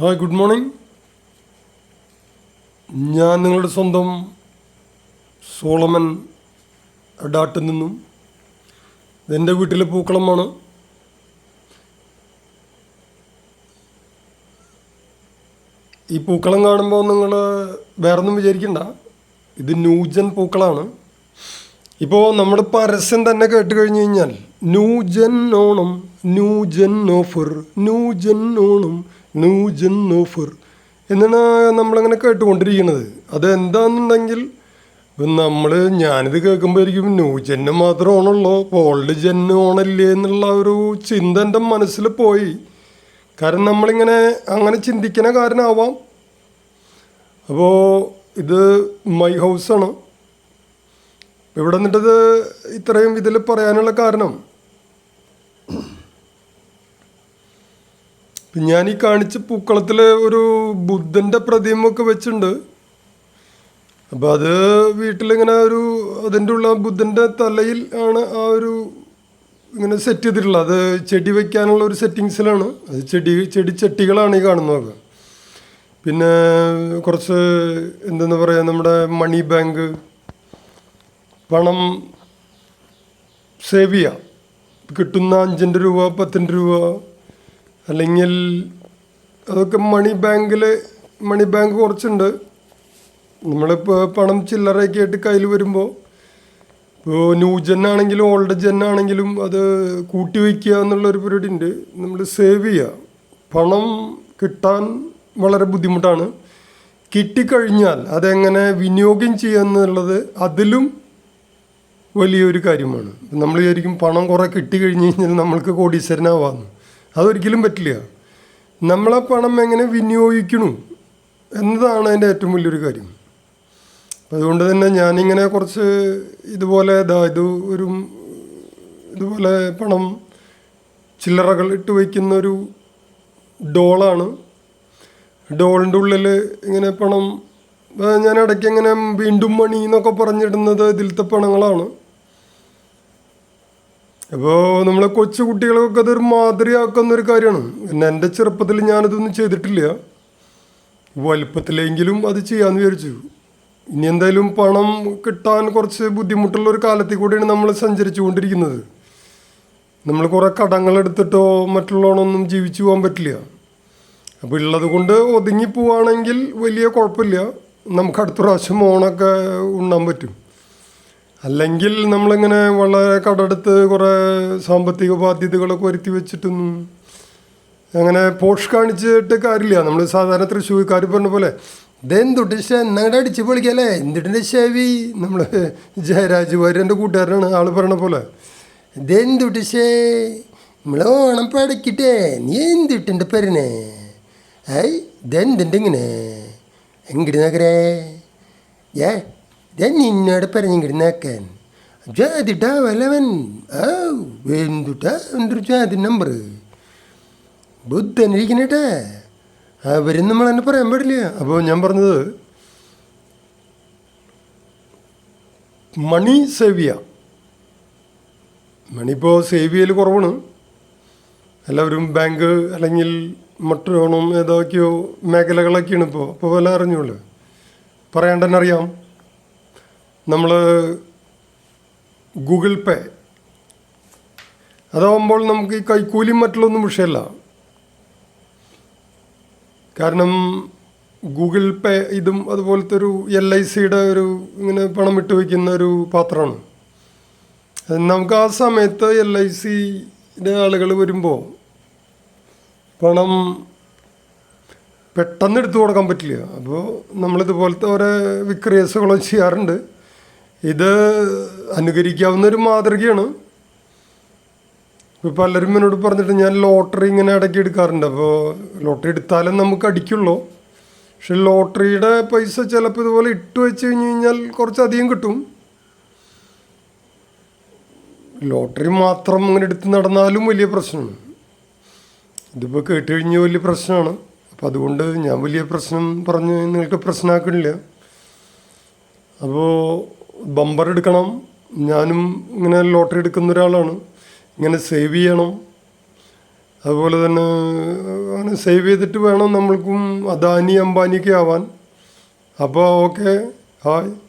Hi good morning ഞാൻ നിങ്ങളുടെ സ്വന്തം സോളമൻ ഡാട്ടിൽ നിന്നും ഇതെന്റെ വീട്ടിലെ പൂക്കളമാണ് ഈ പൂക്കളം കാണുമ്പോൾ നിങ്ങൾ വേറൊന്നും വിചാരിക്കണ്ട. ഇത് ന്യൂജൻ പൂക്കളാണ്. ഇപ്പോൾ നമ്മുടെ പരസ്യം തന്നെ കേട്ട് കഴിഞ്ഞ് കഴിഞ്ഞാൽ new gen Onam new gen offer new gen Onam new gen നൂഫുർ എന്നാണ് നമ്മളങ്ങനെ കേട്ടുകൊണ്ടിരിക്കുന്നത്. അതെന്താണെന്നുണ്ടെങ്കിൽ ഇപ്പം നമ്മൾ ഞാനിത് കേൾക്കുമ്പോഴായിരിക്കും ന്യൂജന് മാത്രം ഓണുള്ളൂ ഇപ്പോൾ ഓൾഡ് ജെന്ന് ഓണല്ലേ എന്നുള്ള ഒരു ചിന്ത എന്റെ മനസ്സിൽ പോയി. കാരണം നമ്മളിങ്ങനെ അങ്ങനെ ചിന്തിക്കുന്ന കാരണമാവാം അപ്പോൾ ഇത് മൈ ഹൗസാണ് ഇവിടെ നിന്നിട്ടത് ഇത്രയും ഇതിൽ പറയാനുള്ള കാരണം. ഞാൻ ഈ കാണിച്ച പൂക്കളത്തിൽ ഒരു ബുദ്ധന്റെ പ്രതിമയൊക്കെ വെച്ചിട്ടുണ്ട് അപ്പോൾ അത് വീട്ടിലിങ്ങനെ ഒരു അതിന്റെ ഉള്ള ബുദ്ധന്റെ തലയിൽ ആണ് ആ ഒരു ഇങ്ങനെ സെറ്റ് ചെയ്തിട്ടുള്ളത്. അത് ചെടി വയ്ക്കാനുള്ള ഒരു സെറ്റിങ്സിലാണ് അത് ചെടി ചെടി ചട്ടികളാണ് ഈ കാണുന്നത് പിന്നെ കുറച്ച് എന്തെന്ന് പറയുക നമ്മുടെ മണി ബാങ്ക് പണം സേവ് ചെയ്യാം. കിട്ടുന്ന അഞ്ചിന്റെ രൂപ പത്തിന്റെ രൂപ അല്ലെങ്കിൽ അതൊക്കെ മണി ബാങ്കിൽ മണി ബാങ്ക് കുറച്ചുണ്ട്. നമ്മളിപ്പോൾ പണം ചില്ലറയൊക്കെ ആയിട്ട് കയ്യിൽ വരുമ്പോൾ ഇപ്പോൾ ന്യൂ ജെൻ ആണെങ്കിലും ഓൾഡ് ജെൻ ആണെങ്കിലും അത് കൂട്ടി വയ്ക്കുക എന്നുള്ളൊരു പരിപാടി ഉണ്ട് നമ്മൾ സേവ് ചെയ്യുക. പണം കിട്ടാൻ വളരെ ബുദ്ധിമുട്ടാണ്. കിട്ടിക്കഴിഞ്ഞാൽ അതെങ്ങനെ വിനിയോഗം ചെയ്യുക എന്നുള്ളത് അതിലും വലിയൊരു കാര്യമാണ്. നമ്മൾ വിചാരിക്കും പണം കുറേ കിട്ടി കഴിഞ്ഞ് കഴിഞ്ഞാൽ നമ്മൾക്ക് കോടീശ്വരനാവാന്ന് അതൊരിക്കലും പറ്റില്ല. നമ്മളെ പണം എങ്ങനെ വിനിയോഗിക്കണു? എന്നതാണ് അതിന്റെ ഏറ്റവും വലിയൊരു കാര്യം. അതുകൊണ്ട് തന്നെ ഞാനിങ്ങനെ കുറച്ച് ഇതുപോലെ ഇതാ ഇത് ഒരു ഇതുപോലെ പണം ചില്ലറകൾ ഇട്ട് വയ്ക്കുന്ന ഒരു ഡോളാണ്. ഡോളിന്റെ ഉള്ളിൽ ഇങ്ങനെ പണം ഞാൻ ഇടയ്ക്ക് ഇങ്ങനെ വീണ്ടും മണി എന്നൊക്കെ പറഞ്ഞിടുന്നത് ഇതിലത്തെ പണങ്ങളാണ്. അപ്പോൾ നമ്മളെ കൊച്ചു കുട്ടികൾക്കൊക്കെ അതൊരു മാതൃയാക്കുന്ന ഒരു കാര്യമാണ്. പിന്നെ എന്റെ ചെറുപ്പത്തിൽ ഞാനതൊന്നും ചെയ്തിട്ടില്ല. വലുപ്പത്തിലെങ്കിലും അത് ചെയ്യാമെന്ന് വിചാരിച്ചു. ഇനി എന്തായാലും പണം കിട്ടാൻ കുറച്ച് ബുദ്ധിമുട്ടുള്ള ഒരു കാലത്തിൽ കൂടിയാണ് നമ്മൾ സഞ്ചരിച്ചു കൊണ്ടിരിക്കുന്നത് നമ്മൾ കുറേ കടങ്ങളെടുത്തിട്ടോ മറ്റുള്ളവണൊന്നും ജീവിച്ചു പോകാൻ പറ്റില്ല. അപ്പോൾ ഉള്ളത് കൊണ്ട് ഒതുങ്ങി പോവാണെങ്കിൽ വലിയ കുഴപ്പമില്ല. നമുക്ക് അടുത്ത പ്രാവശ്യം ഓണമൊക്കെ ഉണ്ണാൻ പറ്റും. അല്ലെങ്കിൽ നമ്മളിങ്ങനെ വളരെ കടമെടുത്ത് കുറേ സാമ്പത്തിക ബാധ്യതകളൊക്കെ വരുത്തി വെച്ചിട്ടൊന്നും അങ്ങനെ പോഷ് കാണിച്ചിട്ട് കാര്യമില്ല. നമ്മൾ സാധാരണ തൃശ്ശൂർക്കാർ പറഞ്ഞ പോലെ ഇതെന്തുട്ട് എന്നങ്ങടെ അടിച്ച് പൊളിക്കല്ലേ? എന്തിട്ടിന്റെ ഷേവി നമ്മൾ ജയരാജ് വാര്യന്റെ കൂട്ടുകാരനാണ് ആൾ പറഞ്ഞ പോലെ ഇതെന്തുട്ട് ഷേ നമ്മളെ ഓണം പടക്കിട്ടേ നീ എന്തിട്ടുണ്ട് പെരനെ? ഏയ് ഇതെന്തിന്റെ ഇങ്ങനെ? എങ്കിടി നഗരേ? ഏ ഞാൻ നിന്നോട് പറഞ്ഞിങ്ങടി നേക്കാൻ ജാതിട്ടാ വലവൻ. ആ എന്തുട്ടാ എന്തൊരു ജാതി നമ്പർ ബുദ്ധനിരിക്കണേട്ടാ. അവരും നമ്മൾ തന്നെ പറയാൻ പാടില്ല. അപ്പോൾ ഞാൻ പറഞ്ഞത് മണി സേവ് ചെയ്യുക മണി ഇപ്പോൾ സേവ് ചെയ്യൽ കുറവാണ്. എല്ലാവരും ബാങ്ക് അല്ലെങ്കിൽ മറ്റോണം ഏതൊക്കെയോ മേഖലകളൊക്കെയാണ് ഇപ്പോൾ അപ്പോൾ വില അറിഞ്ഞോളൂ. പറയാണ്ടെന്നറിയാം അറിയാം. നമ്മൾ ഗൂഗിൾ പേ. അതാവുമ്പോൾ നമുക്ക് ഈ കൈക്കൂലിയും മറ്റുള്ളൊന്നും വിഷയമല്ല. കാരണം ഗൂഗിൾ പേ ഇതും അതുപോലത്തെ ഒരു എൽ ഐ സിയുടെ ഒരു ഇങ്ങനെ പണം ഇട്ട് വയ്ക്കുന്ന ഒരു പാത്രമാണ്. നമുക്ക് ആ സമയത്ത് എൽ ഐ സിയുടെ ആളുകൾ വരുമ്പോൾ പണം പെട്ടെന്ന് എടുത്തു കൊടുക്കാൻ പറ്റില്ല. അപ്പോൾ നമ്മളിതുപോലത്തെ ഓരോ വിക്രിയസുകളും ചെയ്യാറുണ്ട്. ഇത് അനുകരിക്കാവുന്ന ഒരു മാതൃകയാണ്. ഇപ്പോൾ പലരും എന്നോട് പറഞ്ഞിട്ട് ഞാൻ ലോട്ടറി ഇങ്ങനെ ഇടയ്ക്ക് എടുക്കാറുണ്ട്. അപ്പോൾ ലോട്ടറി എടുത്താലും നമുക്ക് അടിക്കുള്ളൂ. പക്ഷെ ലോട്ടറിയുടെ പൈസ ചിലപ്പോൾ ഇതുപോലെ ഇട്ട് വെച്ച് കഴിഞ്ഞ് കഴിഞ്ഞാൽ കുറച്ചധികം കിട്ടും. ലോട്ടറി മാത്രം അങ്ങനെ എടുത്ത് നടന്നാലും വലിയ പ്രശ്നമാണ്. ഇതിപ്പോൾ കേട്ട് കഴിഞ്ഞ് വലിയ പ്രശ്നമാണ്. അപ്പോൾ അതുകൊണ്ട് ഞാൻ വലിയ പ്രശ്നം പറഞ്ഞ് നിങ്ങൾക്ക് പ്രശ്നമാക്കണില്ല അപ്പോൾ ബമ്പർ എടുക്കണം. ഞാനും ഇങ്ങനെ ലോട്ടറി എടുക്കുന്ന ഒരാളാണ്. ഇങ്ങനെ സേവ് ചെയ്യണം. അതുപോലെ തന്നെ അങ്ങനെ സേവ് ചെയ്തിട്ട് വേണം നമ്മൾക്കും അദാനി അംബാനിയൊക്കെ ആവാൻ. അപ്പോൾ ഓക്കെ ഹായ്.